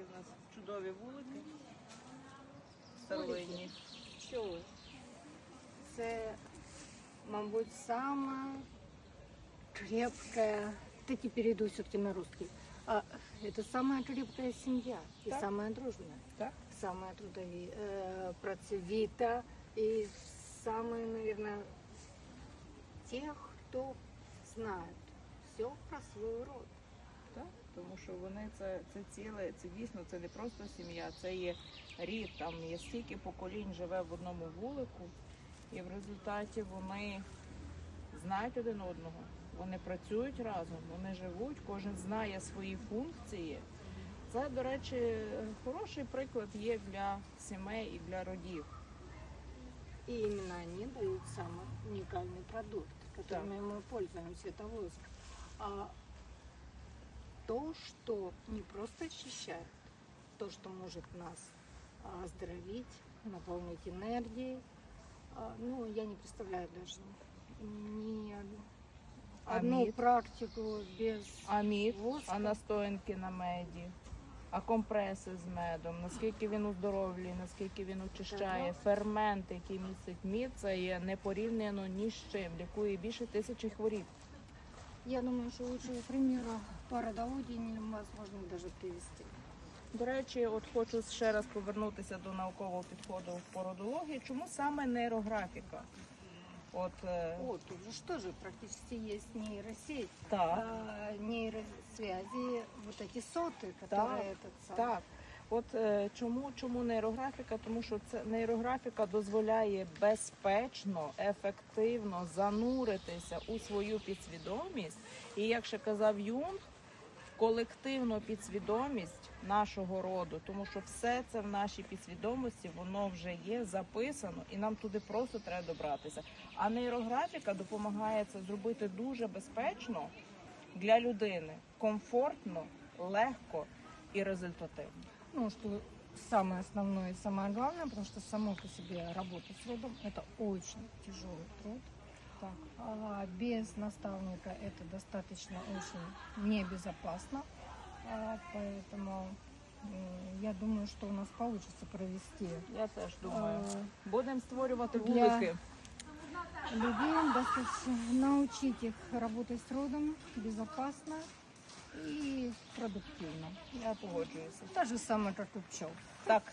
Такі в нас чудові вулики. Старовинні. Що? Це, мабуть, сама крепкая, таки перейду все-таки на русский. А, это самая крепкая семья и Так. самая дружная, Так? самая трудови, э, працевита и самые, наверное, тех, кто знает все про свой род. Так, тому що вони це, це ціле, це дійсно це не просто сім'я, це є рід. Там є стільки поколінь живе в одному вулику, і в результаті вони знають один одного. Вони працюють разом, вони живуть, кожен знає свої функції. Це, до речі, хороший приклад є для сімей і для родів. И именно они дают самый уникальный продукт, которыми мы пользуемся, это воск. А то, что не просто очищает, то, что может нас а, оздоровить, наполнить энергией, ну, я не представляю даже ни одну мед? практику без А мід, воска. а настоянки на меді, а компреси з медом, наскільки він оздоровлює, наскільки він очищає, фермент, який містить мід, це є непорівняно ні з чим, лікує більше тисячі хворіб. Я думаю, что лучшего примера по родоводству невозможно даже привести. До речі, от хочу ще раз повернутися до наукового підходу в породології. Чому саме нейрографіка? От е, О, тут же что же практически есть нейросеть. так. а, нейросвязи, вот эти соты, которые Так, этот сам. Так. От е, чому, чому нейрографіка? Тому що це нейрографіка дозволяє безпечно, ефективно зануритися у свою підсвідомість. І як ще казав Юнг, колективну підсвідомість нашого роду, тому що все це в нашій підсвідомості, воно вже є записано, і нам туди просто треба добратися. А нейрографіка допомагає це зробити дуже безпечно для людини, комфортно, легко і результативно. Ну, что самое основное и самое главное, потому что само по себе работа с родом – это очень тяжелый труд. Так. А без наставника это достаточно очень небезопасно. А, поэтому я думаю, что у нас получится провести Я теж думаю. э, Будемо створювати вулики. людей, достаточно научить их работать с родом безопасно і продуктивно. Я погоджуюся. та ж саме, як і пчол. Так.